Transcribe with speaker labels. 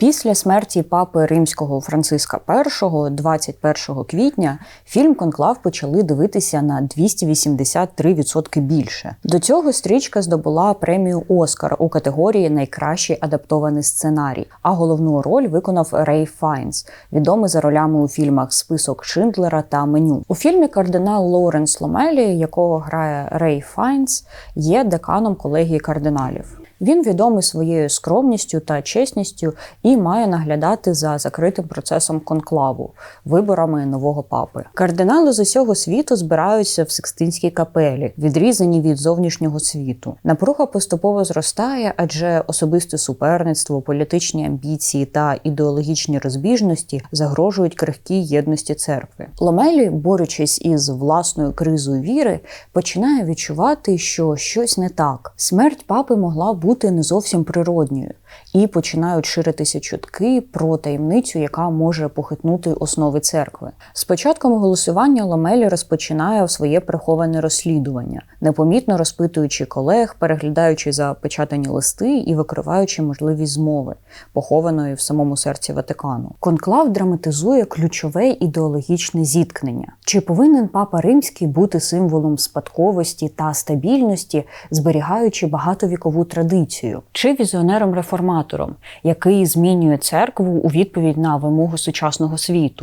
Speaker 1: Після смерті папи римського Франциска І 21 квітня фільм Конклав почали дивитися на 283% більше. До цього стрічка здобула премію Оскар у категорії Найкращий адаптований сценарій. А головну роль виконав Рей Файнс, відомий за ролями у фільмах Список Шиндлера та Меню. У фільмі кардинал Лоуренс Ломелі, якого грає Рей Файнс, є деканом колегії кардиналів. Він відомий своєю скромністю та чесністю і має наглядати за закритим процесом конклаву, виборами нового папи. Кардинали з усього світу збираються в Секстинській капелі, відрізані від зовнішнього світу. Напруга поступово зростає, адже особисте суперництво, політичні амбіції та ідеологічні розбіжності загрожують крихкій єдності церкви. Ломелі, борючись із власною кризою віри, починає відчувати, що щось не так. Смерть папи могла бути не зовсім природньою, і починають ширитися чутки про таємницю, яка може похитнути основи церкви. З початком голосування Ломелі розпочинає своє приховане розслідування, непомітно розпитуючи колег, переглядаючи запечатані листи і викриваючи можливість змови, похованої в самому серці Ватикану. Конклав драматизує ключове ідеологічне зіткнення. Чи повинен папа римський бути символом спадковості та стабільності, зберігаючи багатовікову традицію, чи візіонером реформатором, який змінює церкву у відповідь на вимогу сучасного світу?